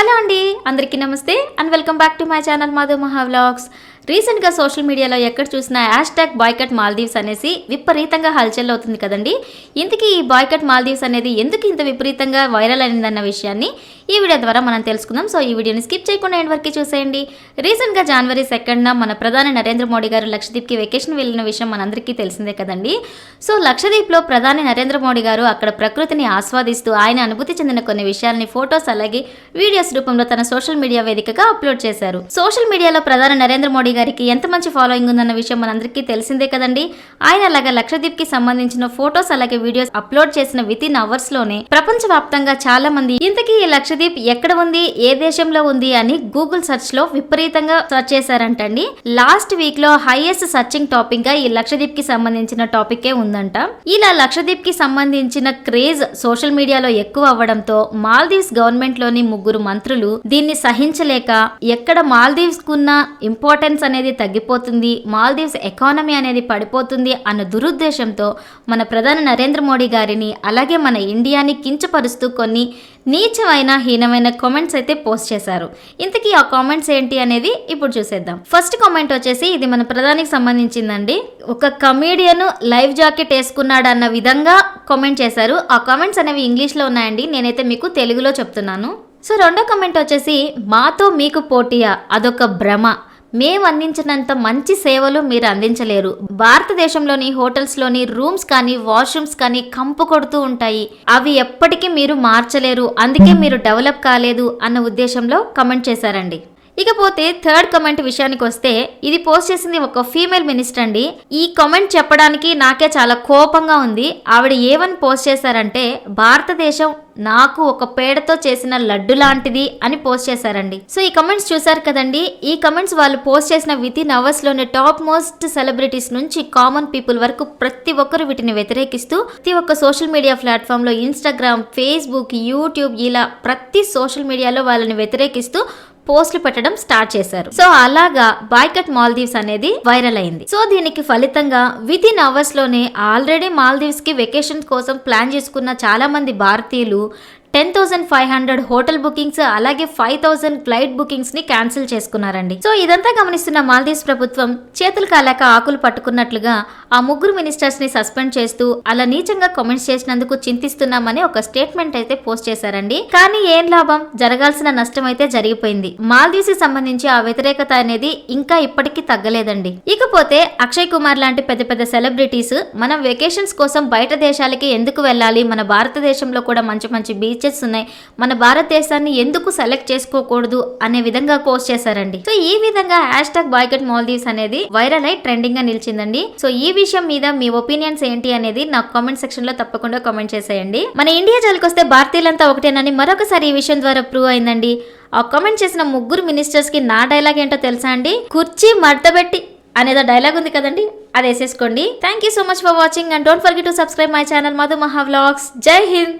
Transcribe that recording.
Hello అండి అందరికీ నమస్తే and welcome back to my channel Madhu Maha vlogs. రీసెంట్గా సోషల్ మీడియాలో ఎక్కడ చూసినా హ్యాష్ ట్యాగ్ బాయ్కట్ మాల్దీవ్స్ అనేసి విపరీతంగా హల్చల్ అవుతుంది కదండి. ఇంతకీ ఈ బాయ్కట్ మాల్దీవ్స్ అనేది ఎందుకు ఇంత విపరీతంగా వైరల్ అయిందన్న విషయాన్ని ఈ వీడియో ద్వారా మనం తెలుసుకుందాం. సో ఈ వీడియోని స్కిప్ చేయకుండా ఎండ్ వరకు చూసేయండి. రీసెంట్గా జనవరి సెకండ్న మన ప్రధాని నరేంద్ర మోడీ గారు లక్షద్వీప్కి వెకేషన్ వెళ్ళిన విషయం మనందరికీ తెలిసిందే కదండి. సో లక్షద్వీప్లో ప్రధాని నరేంద్ర మోడీ గారు అక్కడ ప్రకృతిని ఆస్వాదిస్తూ ఆయన అనుభూతి చెందిన కొన్ని విషయాల్ని ఫొటోస్ అలాగే వీడియోస్ రూపంలో తన సోషల్ మీడియా వేదికగా అప్లోడ్ చేశారు. సోషల్ మీడియాలో ప్రధాని నరేంద్ర మోడీ గారికి ఎంత మంచి ఫాలోయింగ్ ఉందన్న విషయం మనందరికీ తెలిసిందే కదండి. ఆయన అలాగా లక్షద్వీప్కి సంబంధించిన ఫొటోస్ అలాగే వీడియోస్ అప్లోడ్ చేసిన విత్ ఇన్ అవర్స్లోనే ప్రపంచ వ్యాప్తంగా చాలా మంది ఇంతకీ ఈ లక్షదీప్ ఎక్కడ ఉంది ఏ దేశంలో ఉంది అని గూగుల్ సెర్చ్లో విపరీతంగా సెర్చ్ చేశారంటండి. లాస్ట్ వీక్లో హైయెస్ట్ సర్చింగ్ టాపిక్గా ఈ లక్షదీప్కి సంబంధించిన టాపికే ఉందంట. ఇలా లక్షదీప్కి సంబంధించిన క్రేజ్ సోషల్ మీడియాలో ఎక్కువ అవ్వడంతో మాల్దీవ్స్ గవర్నమెంట్లోని ముగ్గురు మంత్రులు దీన్ని సహించలేక ఎక్కడ మాల్దీవ్స్ కున్న ఇంపార్టెన్స్ అనేది తగ్గిపోతుంది మాల్దీవ్స్ ఎకానమీ అనేది పడిపోతుంది అన్న దురుద్దేశంతో మన ప్రధాని నరేంద్ర మోడీ గారిని అలాగే మన ఇండియాని కించపరుస్తూ కొన్ని నీచమైన హీనమైన కామెంట్స్ అయితే పోస్ట్ చేశారు. ఇంతకీ ఆ కామెంట్స్ ఏంటి అనేది ఇప్పుడు చూసేద్దాం. ఫస్ట్ కామెంట్ వచ్చేసి ఇది మన ప్రధానికి సంబంధించిందండి. ఒక కమీడియన్ లైవ్ జాకెట్ వేసుకున్నాడు అన్న విధంగా కామెంట్ చేశారు. ఆ కామెంట్స్ అనేవి ఇంగ్లీష్లో ఉన్నాయండి నేనైతే మీకు తెలుగులో చెప్తున్నాను. సో రెండో కమెంట్ వచ్చేసి మాతో మీకు పోటీయా? అదొక భ్రమ. మేము అందించినంత మంచి సేవలు మీరు అందించలేరు. భారతదేశంలోని హోటల్స్లోని రూమ్స్ కానీ వాష్రూమ్స్ కానీ కంపు కొడుతూ ఉంటాయి. అవి ఎప్పటికీ మీరు మార్చలేరు. అందుకే మీరు డెవలప్ కాలేదు అన్న ఉద్దేశంలో కమెంట్ చేశారండి. ఇకపోతే థర్డ్ కమెంట్ విషయానికి వస్తే ఇది పోస్ట్ చేసింది ఒక ఫీమేల్ మినిస్టర్ అండి. ఈ కమెంట్ చెప్పడానికి నాకే చాలా కోపంగా ఉంది. ఆవిడ ఏమని పోస్ట్ చేశారంటే భారతదేశం నాకు ఒక పేడతో చేసిన లడ్డు లాంటిది అని పోస్ట్ చేశారండి. సో ఈ కమెంట్స్ చూసారు కదండి. ఈ కమెంట్స్ వాళ్ళు పోస్ట్ చేసిన విత్ ఇన్ అవర్స్లోనే టాప్ మోస్ట్ సెలబ్రిటీస్ నుంచి కామన్ పీపుల్ వరకు ప్రతి ఒక్కరు వీటిని వ్యతిరేకిస్తూ ప్రతి ఒక్క సోషల్ మీడియా ప్లాట్ఫామ్లో ఇన్స్టాగ్రామ్ ఫేస్బుక్ యూట్యూబ్ ఇలా ప్రతి సోషల్ మీడియాలో వాళ్ళని వ్యతిరేకిస్తూ పోస్టులు పెట్టడం స్టార్ట్ చేశారు. సో అలాగా బాయ్కట్ మాల్దీవ్స్ అనేది వైరల్ అయింది. సో దీనికి ఫలితంగా విత్ ఇన్ అవర్స్లోనే ఆల్రెడీ మాల్దీవ్స్కి వెకేషన్ కోసం ప్లాన్ చేసుకున్న చాలా మంది భారతీయులు ten thousand five hundred hotel bookings అలాగే ఫైవ్ థౌసండ్ ఫ్లైట్ బుకింగ్స్ని క్యాన్సిల్ చేసుకున్నారండి. సో ఇదంతా గమనిస్తున్న మాల్దీవ్స్ ప్రభుత్వం చేతులు కాలేక ఆకులు పట్టుకున్నట్లుగా ఆ ముగ్గురు మినిస్టర్స్ని సస్పెండ్ చేస్తూ అలా నీచంగా కామెంట్స్ చేసినందుకు చింతిస్తున్నామని ఒక స్టేట్మెంట్ అయితే పోస్ట్ చేశారండి. కానీ ఏం లాభం? జరగాల్సిన నష్టం అయితే జరిగిపోయింది. మాల్దీవ్స్ సంబంధించి ఆ వ్యతిరేకత అనేది ఇంకా ఇప్పటికీ తగ్గలేదండి. ఇకపోతే అక్షయ్ కుమార్ లాంటి పెద్ద పెద్ద సెలబ్రిటీస్ మనం వెకేషన్స్ కోసం బయట దేశాలకి ఎందుకు వెళ్ళాలి? మన భారతదేశంలో కూడా మంచి మంచి బీచ్ బీచెస్ ఉన్నాయి మన భారతదేశాన్ని ఎందుకు సెలెక్ట్ చేసుకోకూడదు అనే విధంగా పోస్ట్ చేశారండి. సో ఈ విధంగా హ్యాష్ ట్యాగ్ బాయ్కట్ మాల్దీవ్స్ అనేది వైరల్ అయి ట్రెండింగ్గా నిలిచిందండి. సో ఈ విషయం మీద మీ ఒపీనియన్స్ ఏంటి అనేది నాకు కామెంట్ సెక్షన్లో తప్పకుండా కామెంట్ చేసేయండి. మన ఇండియా జోలికొస్తే భారతీయులంతా ఒకటేనని మరొకసారి ఈ విషయం ద్వారా ప్రూవ్ అయిందండి. ఆ కామెంట్ చేసిన ముగ్గురు మినిస్టర్స్కి నా డైలాగ్ ఏంటో తెలుసా అండి? కుర్చీ మడతబెట్టి అనేదో డైలాగ్ ఉంది కదండి అది వేసేసుకోండి. Thank you so much for watching and don't forget to subscribe my channel Madhu Maha vlogs జై హింద్